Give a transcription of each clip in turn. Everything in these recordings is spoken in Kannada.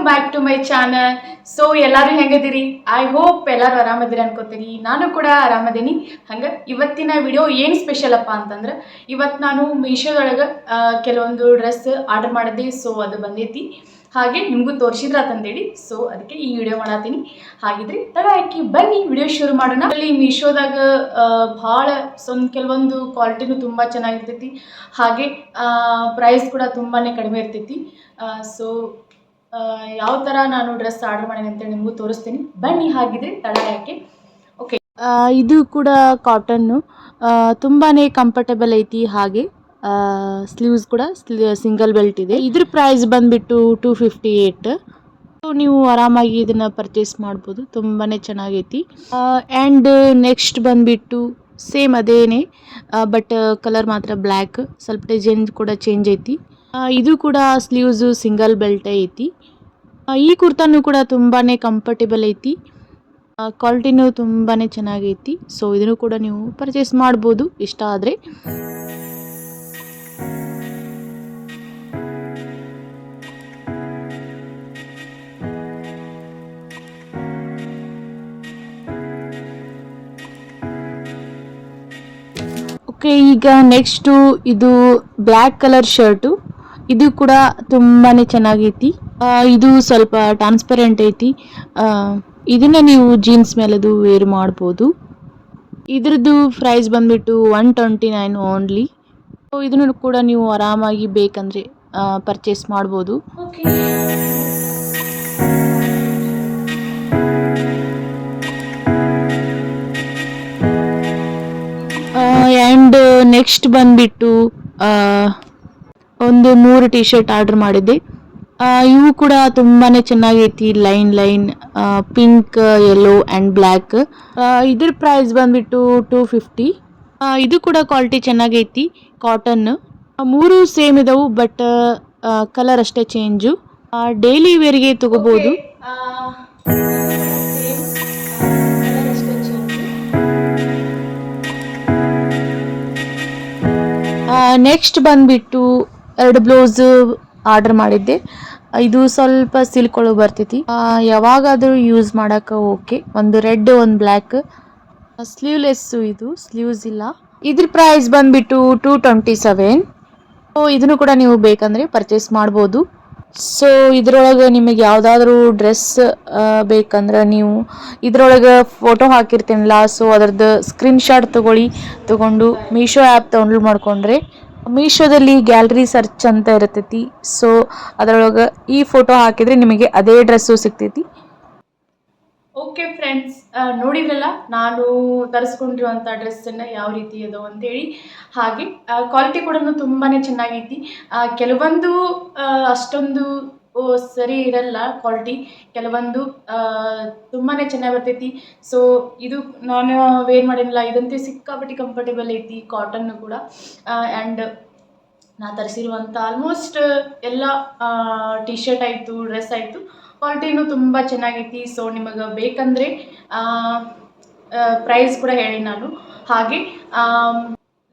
Welcome back to my channel so ಎಲ್ಲರೂ ಹೆಂಗದಿರಿ ಐ ಹೋಪ್ ಎಲ್ಲರೂ ಆರಾಮದಿರಿ ಅನ್ಕೋತೀರಿ. ನಾನು ಕೂಡ ಆರಾಮದೀನಿ. ಹಂಗೆ ಇವತ್ತಿನ ವಿಡಿಯೋ ಏನು ಸ್ಪೆಷಲ್ ಅಪ್ಪ ಅಂತಂದ್ರೆ, ಇವತ್ತು ನಾನು ಮೀಶೋದೊಳಗೆ ಕೆಲವೊಂದು ಡ್ರೆಸ್ ಆರ್ಡರ್ ಮಾಡಿದ್ದೆ. ಸೊ ಅದು ಬಂದೈತಿ. ಹಾಗೆ ನಿಮಗೂ ತೋರಿಸಿದ್ರ ಅಂತಂದೇಳಿ. ಸೊ ಅದಕ್ಕೆ ಈ ವಿಡಿಯೋ ಮಾಡತ್ತೀನಿ ಹಾಗಿದ್ರೆ, ತಡ ಹಾಕಿ ಬನ್ನಿ ವಿಡಿಯೋ ಶುರು ಮಾಡೋಣ. ಅಲ್ಲಿ ಮೀಶೋದಾಗ ಭಾಳ ಸೊಂದು ಕೆಲವೊಂದು ಕ್ವಾಲಿಟಿನೂ ತುಂಬ ಚೆನ್ನಾಗಿರ್ತೈತಿ. ಹಾಗೆ ಪ್ರೈಸ್ ಕೂಡ ತುಂಬಾ ಕಡಿಮೆ ಇರ್ತೈತಿ. ಸೊ ಯಾವ ಥರ ನಾನು ಡ್ರೆಸ್ ಆರ್ಡರ್ ಮಾಡಿದೆ ಅಂತೇಳಿ ನಿಮಗೂ ತೋರಿಸ್ತೀನಿ. ಬನ್ನಿ ಹಾಗಿದ್ರೆ ತಡ ಯಾಕೆ ಓಕೆ ಇದು ಕೂಡ ಕಾಟನ್ನು ತುಂಬಾ ಕಂಫರ್ಟಬಲ್ ಐತಿ ಹಾಗೆ. ಸ್ಲೀವ್ಸ್ ಕೂಡ ಸಿಂಗಲ್ ಬೆಲ್ಟ್ ಇದೆ. ಇದ್ರ ಪ್ರೈಸ್ ಬಂದ್ಬಿಟ್ಟು ಟೂ ಫಿಫ್ಟಿ ಏಟ್ ನೀವು ಆರಾಮಾಗಿ ಇದನ್ನ ಪರ್ಚೇಸ್ ಮಾಡ್ಬೋದು. ತುಂಬಾ ಚೆನ್ನಾಗೈತಿ. ಆ್ಯಂಡ್ ನೆಕ್ಸ್ಟ್ ಬಂದ್ಬಿಟ್ಟು ಸೇಮ್ ಅದೇನೆ. ಬಟ್ ಕಲರ್ ಮಾತ್ರ ಬ್ಲ್ಯಾಕ್ ಸ್ವಲ್ಪ ಡಿಸೈನ್ ಕೂಡ ಚೇಂಜ್ ಐತಿ. ಇದು ಕೂಡ ಸ್ಲೀವ್ಸು, ಸಿಂಗಲ್ ಬೆಲ್ಟೇ ಐತಿ. ಈ ಕುರ್ತಾನೂ ಕೂಡ ತುಂಬಾ ಕಂಫರ್ಟೇಬಲ್ ಐತಿ. ಕ್ವಾಲಿಟಿನೂ ತುಂಬಾ ಚೆನ್ನಾಗೈತಿ. ಸೊ ಇದನ್ನು ಕೂಡ ನೀವು ಪರ್ಚೇಸ್ ಮಾಡ್ಬೋದು, ಇಷ್ಟ ಆದರೆ. ಓಕೆ ಈಗ ನೆಕ್ಸ್ಟು ಇದು ಬ್ಲ್ಯಾಕ್ ಕಲರ್ ಶರ್ಟು ಇದು ಕೂಡ ತುಂಬಾ ಚೆನ್ನಾಗೈತಿ. ಇದು ಸ್ವಲ್ಪ ಟ್ರಾನ್ಸ್ಪರೆಂಟ್ ಐತಿ. ಇದನ್ನ ನೀವು ಜೀನ್ಸ್ ಮೇಲದು ವೇರ್ ಮಾಡ್ಬೋದು. ಇದ್ರದ್ದು ಪ್ರೈಸ್ ಬಂದ್ಬಿಟ್ಟು one twenty nine only so ಇದನ್ನು ಕೂಡ ನೀವು ಆರಾಮಾಗಿ ಬೇಕಂದ್ರೆ ಪರ್ಚೇಸ್ ಮಾಡ್ಬೋದು. ಆ್ಯಂಡ್ ನೆಕ್ಸ್ಟ್ ಬಂದ್ಬಿಟ್ಟು ಒಂದು ಮೂರು ಟಿ ಶರ್ಟ್ ಆರ್ಡರ್ ಮಾಡಿದ್ದೆ ಇವು ಕೂಡ ತುಂಬಾನೇ ಚೆನ್ನಾಗೈತಿ line line pink yellow and black ಇದ್ರ ಪ್ರೈಸ್ ಬಂದ್ಬಿಟ್ಟು ಟೂ ಫಿಫ್ಟಿ ಇದು ಕೂಡ ಕ್ವಾಲಿಟಿ ಚೆನ್ನಾಗೈತಿ ಕಾಟನ್ ಮೂರು ಸೇಮ್ ಇದಾವೆ ಬಟ್ ಕಲರ್ ಅಷ್ಟೇ ಚೇಂಜು ಡೈಲಿ ವೇರ್ಗೆ ತಗೋಬೋದು. ನೆಕ್ಸ್ಟ್ ಬಂದ್ಬಿಟ್ಟು ಎರಡು ಬ್ಲೌಸ್ ಆರ್ಡರ್ ಮಾಡಿದ್ದೆ. ಇದು ಸ್ವಲ್ಪ ಸಿಲ್ಕೊಳ್ಳೋ ಬರ್ತೈತಿ. ಯಾವಾಗಾದರೂ ಯೂಸ್ ಮಾಡೋಕೆ ಓಕೆ. ಒಂದು ರೆಡ್, ಒಂದು ಬ್ಲ್ಯಾಕ್. ಸ್ಲೀವ್ಲೆಸ್ಸು ಇದು, ಸ್ಲೀವ್ಸ್ ಇಲ್ಲ. ಇದ್ರ ಪ್ರೈಸ್ ಬಂದ್ಬಿಟ್ಟು ಟೂ ಟ್ವೆಂಟಿ ಸೆವೆನ್ ಸೊ ಇದನ್ನು ಕೂಡ ನೀವು ಬೇಕಂದರೆ ಪರ್ಚೇಸ್ ಮಾಡ್ಬೋದು. ಸೊ ಇದರೊಳಗೆ ನಿಮಗೆ ಯಾವುದಾದ್ರೂ ಡ್ರೆಸ್ ಬೇಕಂದ್ರೆ ನೀವು ಇದರೊಳಗೆ ಫೋಟೋ ಹಾಕಿರ್ತೀನಲ್ಲ ಸೊ ಅದರದ್ದು ಸ್ಕ್ರೀನ್ ತೊಗೊಳ್ಳಿ, ತಗೊಂಡು ಮೀಶೋ ಆ್ಯಪ್ ಡೌನ್ಲೋಡ್ ಮಾಡ್ಕೊಂಡ್ರೆ ಮೀಶೋದಲ್ಲಿ ಗ್ಯಾಲರಿ ಸರ್ಚ್ ಅಂತ ಇರ್ತೈತಿ. ಸೊ ಅದರೊಳಗೆ ಈ ಫೋಟೋ ಹಾಕಿದರೆ ನಿಮಗೆ ಅದೇ ಡ್ರೆಸ್ಸು ಸಿಗ್ತೈತಿ. ಓಕೆ ಫ್ರೆಂಡ್ಸ್ ನೋಡಿದ್ರಲ್ಲ? ನಾನು ತರಿಸ್ಕೊಂಡಿರುವಂಥ ಡ್ರೆಸ್ಸನ್ನು ಯಾವ ರೀತಿ ಅದು ಅಂತೇಳಿ. ಹಾಗೆ ಕ್ವಾಲಿಟಿ ಕೂಡ ತುಂಬಾ ಚೆನ್ನಾಗೈತಿ. ಕೆಲವೊಂದು ಅಷ್ಟೊಂದು ಸರಿ ಇರಲ್ಲ ಕ್ವಾಲಿಟಿ ಕೆಲವೊಂದು ತುಂಬಾ ಚೆನ್ನಾಗಿ ಬರ್ತೈತಿ. ಸೊ ಇದು ನಾನು ವೇರ್ ಮಾಡಿಲ್ಲ ಇದಂತೂ ಸಿಕ್ಕಾಪಟ್ಟೆ ಕಂಫರ್ಟೇಬಲ್ ಐತಿ ಕಾಟನ್ನು ಕೂಡ. ಆ್ಯಂಡ್ ನಾ ತರಿಸಿರುವಂಥ ಆಲ್ಮೋಸ್ಟ್ ಎಲ್ಲ ಟಿ ಶರ್ಟ್ ಆಯಿತು ಡ್ರೆಸ್ ಆಯಿತು. ಕ್ವಾಲಿಟಿನೂ ತುಂಬ ಚೆನ್ನಾಗೈತಿ. ಸೊ ನಿಮಗೆ ಬೇಕಂದರೆ ಪ್ರೈಸ್ ಕೂಡ ಹೇಳಿ ನಾನು. ಹಾಗೆ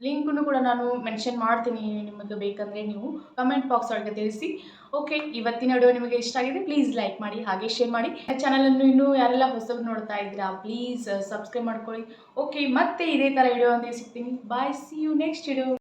ಲಿಂಕನ್ನು ಕೂಡ ನಾನು ಮೆನ್ಷನ್ ಮಾಡ್ತೀನಿ ನಿಮಗೆ ಬೇಕಂದರೆ ನೀವು ಕಮೆಂಟ್ ಬಾಕ್ಸ್ ಒಳಗೆ ತಿಳಿಸಿ. ಓಕೆ, ಇವತ್ತಿನ ವಿಡಿಯೋ ನಿಮಗೆ ಇಷ್ಟ ಆಗಿದೆ, ಪ್ಲೀಸ್ ಲೈಕ್ ಮಾಡಿ, ಹಾಗೆ ಶೇರ್ ಮಾಡಿ. ಚಾನಲನ್ನು ಇನ್ನೂ ಯಾರೆಲ್ಲ ಹೊಸಬ್ರು ನೋಡ್ತಾ ಇದ್ದೀರಾ, ಪ್ಲೀಸ್, ಸಬ್ಸ್ಕ್ರೈಬ್ ಮಾಡ್ಕೊಳ್ಳಿ. ಓಕೆ, ಮತ್ತೆ ಇದೇ ಥರ ವಿಡಿಯೋ ಅಂತ ಸಿಗ್ತೀನಿ. Bye see you next video